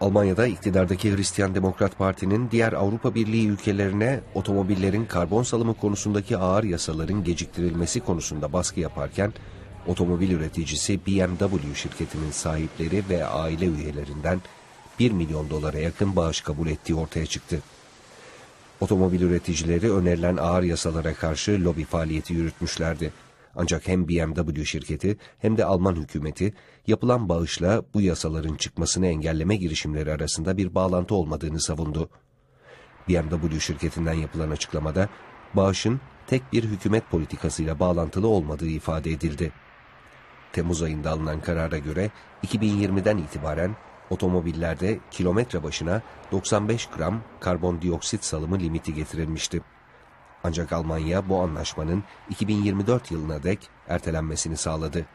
Almanya'da iktidardaki Hristiyan Demokrat Parti'nin diğer Avrupa Birliği ülkelerine otomobillerin karbon salımı konusundaki ağır yasaların geciktirilmesi konusunda baskı yaparken, otomobil üreticisi BMW şirketinin sahipleri ve aile üyelerinden 1 milyon dolara yakın bağış kabul ettiği ortaya çıktı. Otomobil üreticileri önerilen ağır yasalara karşı lobi faaliyeti yürütmüşlerdi. Ancak hem BMW şirketi hem de Alman hükümeti yapılan bağışla bu yasaların çıkmasını engelleme girişimleri arasında bir bağlantı olmadığını savundu. BMW şirketinden yapılan açıklamada bağışın tek bir hükümet politikasıyla bağlantılı olmadığı ifade edildi. Temmuz ayında alınan karara göre 2020'den itibaren otomobillerde kilometre başına 95 gram karbondioksit salımı limiti getirilmişti. Ancak Almanya bu anlaşmanın 2024 yılına dek ertelenmesini sağladı.